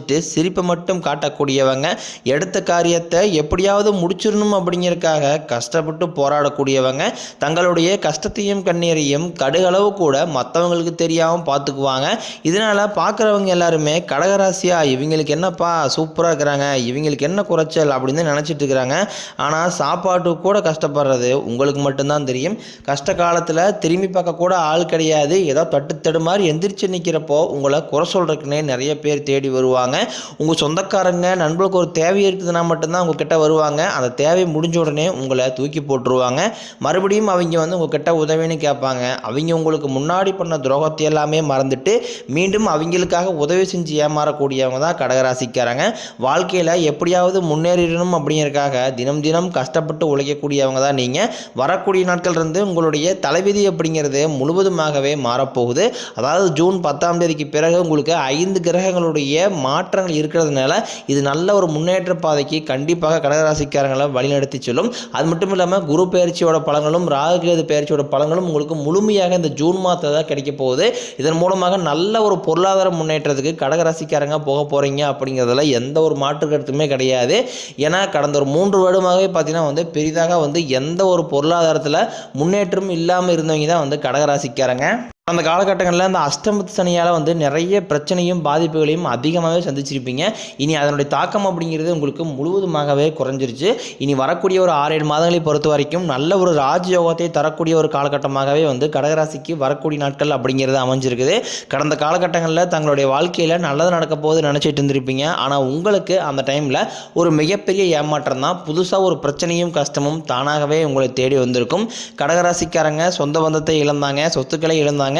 மறைச்சிட்டு சிரிப்பை மட்டும் காட்டக்கூடியவங்க எடுத்த காரியத்தை எப்படியாவது முடிச்சிடணும் அப்படிங்கிறதுக்காக கஷ்டப்பட்டு போராடக்கூடியவங்க தங்களுடைய கஷ்டத்தையும் கண்ணீரையும் கடுகளவு கூட மற்றவங்களுக்கு தெரியாமல் பார்த்துக்குவாங்க. இதனால் பார்க்குறவங்க எல்லாருமே கடகராசியா இவங்களுக்கு என்னப்பா சூப்பராக இருக்கிறாங்க இவங்களுக்கு என்ன குறைச்சல் அப்படின்னு நினச்சிட்டு இருக்கிறாங்க. ஆனால் சாப்பாட்டு கூட கஷ்டப்படுறது உங்களுக்கு மட்டும்தான் தெரியும். கஷ்ட காலத்தில் திரும்பி பார்க்க கூட ஆள் கிடையாது. ஏதோ தட்டு தடு மாதிரி எந்திரிச்சு நிற்கிறப்போ உங்களை குறை சொல்கிறக்குன்னே நிறைய பேர் தேடி வருவாங்க. உங்கள் சொந்தக்காரங்க நண்பர்களுக்கு ஒரு தேவை இருக்குதுன்னா மட்டும்தான் உங்ககிட்ட வருவாங்க. அந்த தேவை முடிஞ்ச உடனே உங்களை தூக்கி போட்டுருவாங்க. மறுபடியும் அவங்க வந்து உங்ககிட்ட உதவின்னு கேட்பாங்க. அவங்க உங்களுக்கு முன்னாடி பண்ண துரோகத்தை எல்லாமே மறந்துட்டு மீண்டும் அவங்களுக்காக உதவி செஞ்சு ஏமாறக்கூடியவங்க தான் கடகராசிக்காரங்க. வாழ்க்கையில் எப்படியாவது முன்னேறிடணும் அப்படிங்கிறதுக்காக தினம் தினம் கஷ்டப்பட்டு உழைக்கக்கூடியவங்க தான் நீங்கள் வரக்கூடிய நாட்கள் இருந்து உங்களுடைய தலைவிதி அப்படிங்கிறது முழுவதுமாகவே மாறப்போகுது. அதாவது ஜூன் பத்தாம் தேதிக்கு பிறகு உங்களுக்கு ஐந்து கிரகங்களுடைய மா மாற்றங்கள் இருக்கிறதுனால இது நல்ல ஒரு முன்னேற்ற பாதைக்கு கண்டிப்பாக கடகராசிக்காரங்களை வழிநடத்தி செல்லும். அது மட்டும் இல்லாமல் குரு பயிற்சியோட பலன்களும் ராகுகேது பயிற்சியோட பலன்களும் உங்களுக்கு முழுமையாக இந்த ஜூன் மாதத்தில் தான் கிடைக்க போகுது. இதன் மூலமாக நல்ல ஒரு பொருளாதார முன்னேற்றத்துக்கு கடகராசிக்காரங்க போக போகிறீங்க அப்படிங்கிறதுல எந்த ஒரு மாற்று கருத்துமே கிடையாது. ஏன்னா கடந்த ஒரு மூன்று வருடமாகவே பார்த்தீங்கன்னா வந்து பெரிதாக வந்து எந்த ஒரு பொருளாதாரத்தில் முன்னேற்றம் இல்லாமல் இருந்தவங்க தான் வந்து கடகராசிக்காரங்க. அந்த காலகட்டங்களில் அந்த அஷ்டமத்து சனியால் வந்து நிறைய பிரச்சனையும் பாதிப்புகளையும் அதிகமாகவே சந்திச்சிருப்பீங்க. இனி அதனுடைய தாக்கம் அப்படிங்கிறது உங்களுக்கு முழுவதுமாகவே குறைஞ்சிருச்சு. இனி வரக்கூடிய ஒரு ஆறு ஏழு மாதங்களை பொறுத்த வரைக்கும் நல்ல ஒரு ராஜயோகத்தை தரக்கூடிய ஒரு காலகட்டமாகவே வந்து கடகராசிக்கு வரக்கூடிய நாட்கள் அப்படிங்கிறது அமைஞ்சிருக்குது. கடந்த காலகட்டங்களில் தங்களுடைய வாழ்க்கையில் நல்லது நடக்க போது நினச்சிட்டு இருந்திருப்பீங்க. ஆனால் உங்களுக்கு அந்த டைமில் ஒரு மிகப்பெரிய ஏமாற்றம் தான். புதுசாக ஒரு பிரச்சனையும் கஷ்டமும் தானாகவே உங்களை தேடி வந்திருக்கும். கடகராசிக்காரங்க சொந்த பந்தத்தை இழந்தாங்க சொத்துக்களை இழந்தாங்க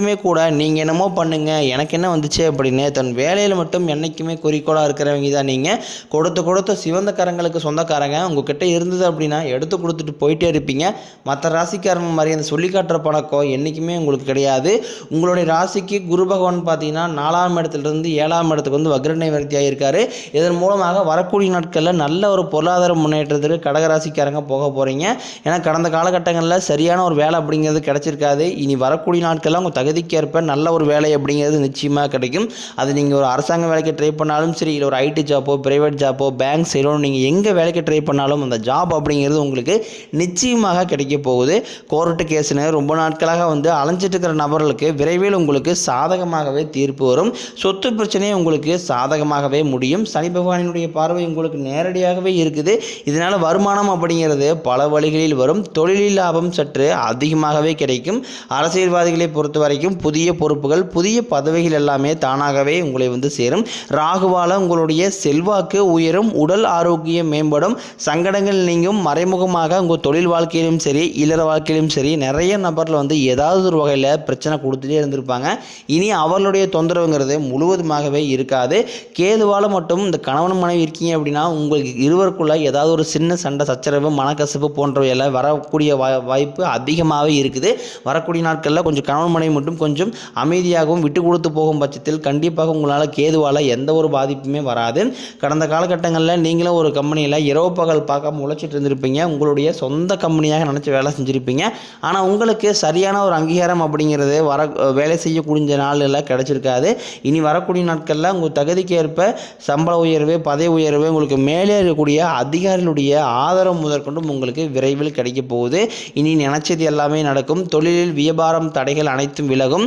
என்றைக்குமே கூட நீங்கள் என்னமோ பண்ணுங்கள் எனக்கு என்ன வந்துச்சு அப்படின்னு தன் வேலையில் மட்டும் என்றைக்குமே குறிக்கோளாக இருக்கிறவங்க தான் நீங்கள் கொடுத்து கொடுத்த சிவந்த கரங்களுக்கு சொந்தக்காரங்க உங்ககிட்ட இருந்தது அப்படின்னா எடுத்து கொடுத்துட்டு போயிட்டே இருப்பீங்க. மற்ற ராசிக்காரங்க மாதிரி அந்த சொல்லி காட்டுற பழக்கம் என்றைக்குமே உங்களுக்கு கிடையாது. உங்களுடைய ராசிக்கு குரு பகவான் பார்த்தீங்கன்னா நாலாம் இடத்துலேருந்து ஏழாம் இடத்துக்கு வந்து வக்ரனை வர்த்தியாக இருக்காரு. இதன் மூலமாக வரக்கூடிய நாட்களில் நல்ல ஒரு பொருளாதார முன்னேற்றத்துக்கு கடகராசிக்காரங்க போக போகிறீங்க ஏன்னா கடந்த காலகட்டங்களில் சரியான ஒரு வேலை அப்படிங்கிறது கிடச்சிருக்காது. இனி வரக்கூடிய நாட்களில் உங்கள் தகுதிக்கேற்ப நல்ல ஒரு வேலை அப்படிங்கிறது நிச்சயமாக கிடைக்கும். அது நீங்கள் ஒரு அரசாங்க வேலைக்கு ட்ரை பண்ணாலும் சரி இல்லை ஒரு ஐடி ஜாப்போ ப்ரைவேட் ஜாப்போ பேங்க் சைடோ நீங்கள் எங்கே வேலைக்கு ட்ரை பண்ணாலும் அந்த ஜாப் அப்படிங்கிறது உங்களுக்கு நிச்சயமாக கிடைக்க போகுது. கோர்ட்டு கேஸுன்னு ரொம்ப நாட்களாக வந்து அலைஞ்சிட்டு இருக்கிற நபர்களுக்கு விரைவில் உங்களுக்கு சாதகமாகவே தீர்ப்பு வரும். சொத்து பிரச்சனையும் உங்களுக்கு சாதகமாகவே முடியும். சனி பகவானினுடைய பார்வை உங்களுக்கு நேரடியாகவே இருக்குது. இதனால் வருமானம் அப்படிங்கிறது பல வழிகளில் வரும். தொழிலில் லாபம் சற்று அதிகமாகவே கிடைக்கும். அரசியல்வாதிகளை பொறுத்த வரைக்கும் புதிய பொறுப்புகள் புதிய பதவிகள் எல்லாமே தானாகவே உங்களை வந்து சேரும். ராகுவால உங்களுடைய செல்வாக்கு உயரும் உடல் ஆரோக்கியம் மேம்படும் சங்கடங்கள் நீங்கும் மறைமுகமாக உங்கள் தொழில் வாழ்க்கையிலும் சரி இல்லற வாழ்க்கையிலும் சரி நிறைய நபரில் வந்து ஏதாவது ஒரு வகையில் பிரச்சனை கொடுத்துட்டே இருந்திருப்பாங்க. இனி அவர்களுடைய தொந்தரவுங்கிறது முழுவதுமாகவே இருக்காது. கேதுவால் மட்டும் இந்த கணவன் மனைவி இருக்கீங்க அப்படின்னா உங்களுக்கு இருவருக்குள்ள ஏதாவது ஒரு சின்ன சண்டை சச்சரவு மனக்கசப்பு போன்றவை எல்லாம் வரக்கூடிய வாய் வாய்ப்பு அதிகமாகவே இருக்குது. வரக்கூடிய நாட்களில் கொஞ்சம் கணவன் மனைவி மட்டும் கொஞ்சம் அமைதியாகவும் விட்டு கொடுத்து போகும் பட்சத்தில் கண்டிப்பாக உங்களால் கேதுவால் எந்த ஒரு பாதிப்புமே வராது. கடந்த காலகட்டங்களில் நீங்களும் ஒரு கம்பெனியில் இரவு பகல் பார்க்காம உழைச்சிட்டு இருந்திருப்பீங்க. உங்களுடைய சொந்த கம்பெனியாக நினச்சி வேலை செஞ்சுருப்பீங்க. ஆனால் உங்களுக்கு சரியான ஒரு அங்கீகாரம் அப்படிங்கிறது வர வேலை செய்யக்கூடிய நாளில் கிடச்சிருக்காது. இனி வரக்கூடிய நாட்களில் உங்கள் தகுதிக்கு ஏற்ப சம்பள உயர்வு பதவி உயர்வு உங்களுக்கு மேலே இருக்கக்கூடிய அதிகாரிகளுடைய ஆதரவு முதற்கொண்டும் உங்களுக்கு விரைவில் கிடைக்க போகுது. இனி நினைச்சது எல்லாமே நடக்கும். தொழிலில் வியாபாரம் தடைகள் அனைத்தும் விலகும்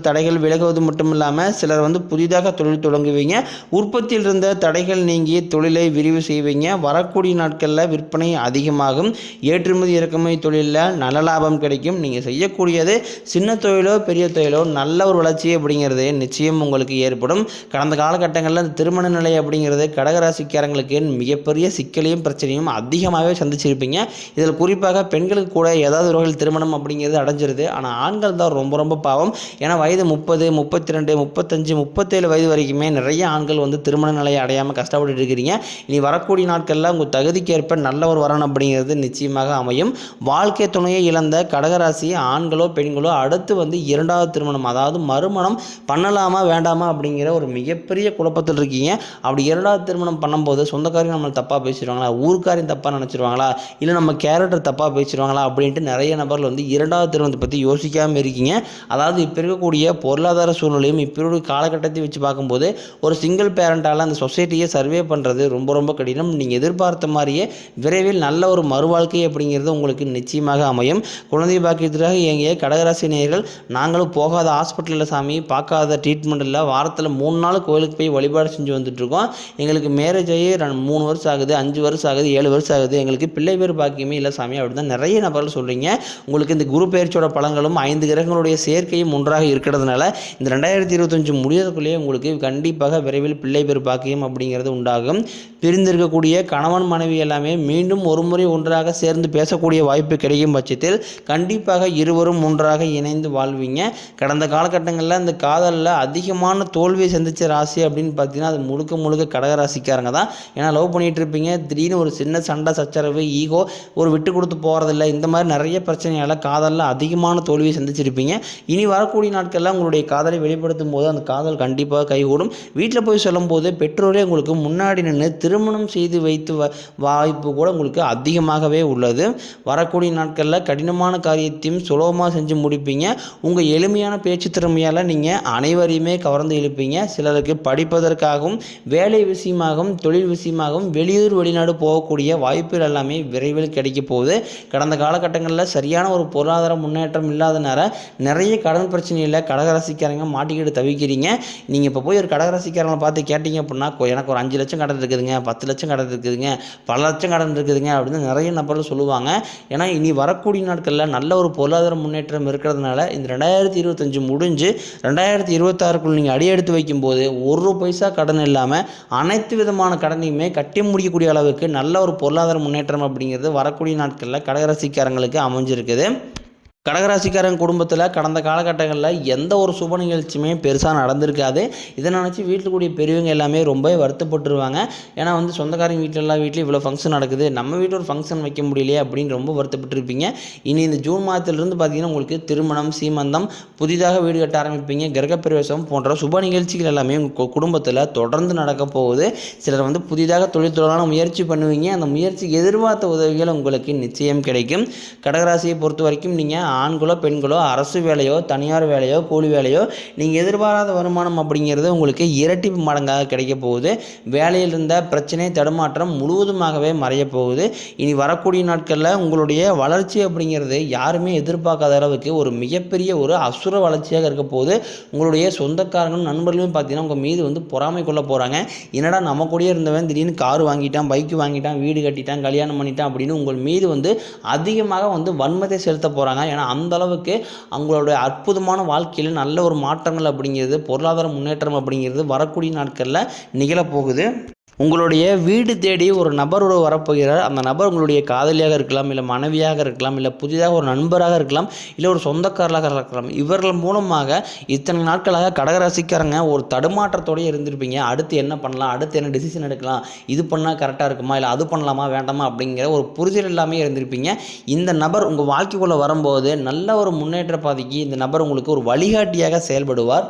தடைகள் விலகுவது மட்டும் இல்லாமல் சிலர் வந்து புதிதாக தொழில் தொடங்குவீங்க. உற்பத்தியில் இருந்த தடைகள் நீங்கி தொழிலை விரிவு செய்வீங்க. வரக்கூடிய நாட்களில் விற்பனை அதிகமாகும். ஏற்றுமதி இறக்குமதி தொழிலில் நல்ல லாபம் கிடைக்கும். நீங்கள் செய்யக்கூடியது சின்ன தொழிலோ பெரிய தொழிலோ நல்ல ஒரு வளர்ச்சி அப்படிங்கிறது நிச்சயம் உங்களுக்கு ஏற்படும். கடந்த காலகட்டங்களில் இந்த திருமண நிலை அப்படிங்கிறது கடகராசிக்காரங்களுக்கு மிகப்பெரிய சிக்கலையும் பிரச்சனையும் அதிகமாகவே சந்திச்சிருப்பீங்க. இதில் குறிப்பாக பெண்களுக்கு கூட ஏதாவது ஒரு வகையில் திருமணம் அப்படிங்கிறது அடைஞ்சிருது. ஆனால் ஆண்கள் தான் ரொம்ப ரொம்ப பாவம். ஏன்னா வயது முப்பது முப்பத்தி ரெண்டு முப்பத்தஞ்சு முப்பத்தேழு வயது வரைக்குமே நிறைய ஆண்கள் வந்து திருமண நிலையை அடையாமல் கஷ்டப்பட்டு இருக்கிறீங்க. இனி வரக்கூடிய நாட்களில் உங்கள் தகுதிக்கேற்ப நல்ல ஒரு அப்படிங்கிறது நிச்சயமாக அமையும். வாழ்க்கை துணையை இழந்த கடகராசி ஆண்களோ பெண்களோ அடுத்து வந்து இரண்டாவது திருமணம் அதாவது மறுமணம் பண்ணலாமா வேண்டாமா அப்படிங்கிற ஒரு மிகப்பெரிய குழப்பத்தில் இருக்கீங்க. அப்படி இரண்டாவது திருமணம் பண்ணும்போது சொந்தக்காரையும் நம்மளை தப்பாக பேசிடுவாங்களா? ஊருக்காரையும் தப்பாக நினச்சிருவாங்களா? இல்லை நம்ம கேரக்டர் தப்பாக பேசிடுவாங்களா? அப்படின்ட்டு நிறைய நபர்கள் வந்து இரண்டாவது திருமணத்தை பற்றி யோசிக்காமல் இருக்கீங்க. அதாவது இப்போ இருக்கக்கூடிய பொருளாதார சூழ்நிலையும் இப்போ காலகட்டத்தை வச்சு பார்க்கும்போது ஒரு சிங்கிள் பேரண்டால் அந்த சொசைட்டியை சர்வே பண்ணுறது ரொம்ப ரொம்ப கடினம். நீங்கள் எதிர்பார்த்த மாதிரியே விரைவில் நல்ல ஒரு மறுவாழ்க்கை அப்படிங்கிறது உங்களுக்கு நிச்சயமாக அமையும். குழந்தை பாக்கியத்திற்காக இயங்கிய கடகராசி நேயர்கள் நாங்களும் போகாத ஹாஸ்பிட்டலில் சாமி பார்க்காத ட்ரீட்மெண்ட் இல்லை. வாரத்தில் மூணு நாள் கோயிலுக்கு போய் வழிபாடு செஞ்சு வந்துட்ருக்கோம் எங்களுக்கு மேரேஜ் ஆகி ரெண்டு மூணு வருஷம் ஆகுது அஞ்சு வருஷம் ஆகுது ஏழு வருஷம் ஆகுது. எங்களுக்கு பிள்ளை பேர் பாக்கியமே இல்லை சாமி அப்படி தான் நிறைய நபர்கள் சொல்கிறீங்க உங்களுக்கு இந்த குரு பயிற்சியோட பலன்களும் ஐந்து கிரகங்களுடைய சேர்க்கையும் ஒன்றாக இருக்கிறதுனால இந்த ரெண்டாயிரத்தி இருபத்தஞ்சு முடியறதுக்குள்ளேயே உங்களுக்கு கண்டிப்பாக விரைவில் பிள்ளை பேர் பாக்கியம் அப்படிங்கிறது உண்டாகும். பிரிந்திருக்கக்கூடிய கணவன் மனைவி எல்லாமே மீண்டும் ஒரு முறை ஒன்றாக சேர்ந்து பேசக்கூடிய வாய்ப்பு கிடைக்கும் பட்சத்தில் கண்டிப்பாக இருவரும் ஒன்றாக இணைந்து வாழ்வீங்க. கடந்த காலகட்டங்களில் இந்த காதலில் அதிகமான தோல்வியை சந்தித்த ராசி அப்படின்னு பார்த்தீங்கன்னா அது முழுக்க முழுக்க கடகராசிக்காரங்க தான். ஏன்னா லவ் பண்ணிகிட்டு இருப்பீங்க திடீர்னு ஒரு சின்ன சண்டை சச்சரவு ஈகோ ஒரு விட்டு கொடுத்து போகிறதில்ல இந்த மாதிரி நிறைய பிரச்சனையால் காதலில் அதிகமான தோல்வியை சந்திச்சிருப்பீங்க. இனி வரக்கூடிய நாட்கள் நாட்களில் உங்களுடைய காதலை வெளிப்படுத்தும் போது அந்த காதல் கண்டிப்பாக கைகூடும். வீட்டில் போய் சொல்லும்போது பெற்றோரே உங்களுக்கு முன்னாடி நின்று திருமணம் செய்து வைத்து வ வாய்ப்பு கூட உங்களுக்கு அதிகமாகவே உள்ளது. வரக்கூடிய நாட்களில் கடினமான காரியத்தையும் சுலபமாக செஞ்சு முடிப்பீங்க. உங்கள் எளிமையான பேச்சு திறமையால் நீங்கள் அனைவரையுமே கவர்ந்து இழுப்பீங்க. சிலருக்கு படிப்பதற்காகவும் வேலை விஷயமாகவும் தொழில் விஷயமாகவும் வெளியூர் வெளிநாடு போகக்கூடிய வாய்ப்புகள் எல்லாமே விரைவில் கிடைக்க போகுது. கடந்த காலகட்டங்களில் சரியான ஒரு பொருளாதார முன்னேற்றம் இல்லாதனால நிறைய கடன் பிரச்சனையில் கடகராசிக்காரங்க மாட்டிக்கிட்டு தவிக்கிறீங்க. நீங்கள் இப்போ போய் ஒரு கடகராசிக்காரங்களை பார்த்து கேட்டிங்க அப்படின்னா எனக்கு ஒரு அஞ்சு லட்சம் கடன் இருக்குதுங்க பத்து லட்சம் கடன் இருக்குதுங்க பல லட்சம் கடன் இருக்குதுங்க அப்படின்னு நிறைய நபர்கள் சொல்லுவாங்க. ஏன்னா இனி வரக்கூடிய நாட்களில் நல்ல ஒரு பொருளாதார முன்னேற்றம் இருக்கிறதுனால இந்த ரெண்டாயிரத்தி இருபத்தஞ்சு முடிஞ்சு ரெண்டாயிரத்தி இருபத்தாறுக்குள் நீங்கள் அடி எடுத்து வைக்கும்போது ஒரு பைசா கடன் இல்லாமல் அனைத்து விதமான கடனையுமே கட்டி முடிக்கக்கூடிய அளவுக்கு நல்ல ஒரு பொருளாதார முன்னேற்றம் அப்படிங்கிறது வரக்கூடிய நாட்களில் கடகராசிக்காரங்களுக்கு அமைஞ்சிருக்குது. கடகராசிக்காரன் குடும்பத்தில் கடந்த காலகட்டங்களில் எந்த ஒரு சுப நிகழ்ச்சியுமே பெருசாக நடந்திருக்காது. இதை நினச்சி வீட்டில் கூடிய பெரியவங்க எல்லாமே ரொம்ப வருத்தப்பட்டுருவாங்க. ஏன்னா வந்து சொந்தக்காரங்க வீட்டில் எல்லா வீட்லையும் இவ்வளோ ஃபங்க்ஷன் நடக்குது. நம்ம வீட்டில் ஒரு ஃபங்க்ஷன் வைக்க முடியலையே அப்படின்னு ரொம்ப வருத்தப்பட்டிருப்பீங்க. இனி இந்த ஜூன் மாதத்துலேருந்து பார்த்தீங்கன்னா உங்களுக்கு திருமணம் சீமந்தம் புதிதாக வீடு கட்ட ஆரம்பிப்பீங்க. கிரகப்பிரவேசம் போன்ற சுப நிகழ்ச்சிகள் எல்லாமே உங்கள் குடும்பத்தில் தொடர்ந்து நடக்க போகுது. சிலர் வந்து புதிதாக தொழில் தொழிலான முயற்சி பண்ணுவீங்க. அந்த முயற்சி எதிர்பார்த்த உதவிகள் உங்களுக்கு நிச்சயம் கிடைக்கும். கடகராசியை பொறுத்த வரைக்கும் நீங்கள் ஆண்களோ பெண்களோ அரசு வேலையோ தனியார் வேலையோ கூலி வேலையோ நீங்கள் எதிர்பாராத வருமானம் அப்படிங்கிறது உங்களுக்கு இரட்டிப்பு மடங்காக கிடைக்க போகுது. வேலையில் இருந்த பிரச்சனை தடுமாற்றம் முழுவதுமாகவே மறைய போகுது. இனி வரக்கூடிய நாட்களில் உங்களுடைய வளர்ச்சி அப்படிங்கிறது யாருமே எதிர்பார்க்காத அளவுக்கு ஒரு மிகப்பெரிய ஒரு அசுர வளர்ச்சியாக இருக்க போகுது. உங்களுடைய சொந்தக்காரங்களும் நண்பர்களும் பார்த்தீங்கன்னா உங்கள் மீது வந்து பொறாமை கொள்ள போகிறாங்க என்னடா நம்ம கூடயே இருந்தவன் திடீர்னு கார் வாங்கிட்டான் பைக் வாங்கிட்டான் வீடு கட்டிட்டான் கல்யாணம் பண்ணிட்டான் அப்படின்னு உங்கள் மீது வந்து அதிகமாக வந்து வன்மத்தை செலுத்த போகிறாங்க ஏன்னா அந்த அளவுக்கு அவங்களுடைய அற்புதமான வாழ்க்கையில் நல்ல ஒரு மாற்றங்கள் அப்படிங்கிறது பொருளாதார முன்னேற்றம் அப்படிங்கிறது வரக்கூடிய நாட்களில் நிகழப்போகுது. உங்களுடைய வீடு தேடி ஒரு நபர் ஒரு வரப்போகிறார். அந்த நபர் உங்களுடைய காதலியாக இருக்கலாம் இல்லை மனைவியாக இருக்கலாம் இல்லை புதிதாக ஒரு நண்பராக இருக்கலாம் இல்லை ஒரு சொந்தக்காரராக இருக்கலாம். இவர்கள் மூலமாக இத்தனை நாட்களாக கடகராசிக்காரங்க ஒரு தடுமாற்றத்தோடயே இருந்திருப்பீங்க. அடுத்து என்ன பண்ணலாம்? அடுத்து என்ன டிசிஷன் எடுக்கலாம்? இது பண்ணால் கரெக்டாக இருக்குமா? இல்லை அது பண்ணலாமா? வேண்டாமா? அப்படிங்கிற ஒரு புரிதல் எல்லாமே இருந்திருப்பீங்க. இந்த நபர் உங்கள் வாழ்க்கைக்குள்ளே வரும்போது நல்ல ஒரு முன்னேற்ற பாதைக்கு இந்த நபர் உங்களுக்கு ஒரு வழிகாட்டியாக செயல்படுவார்.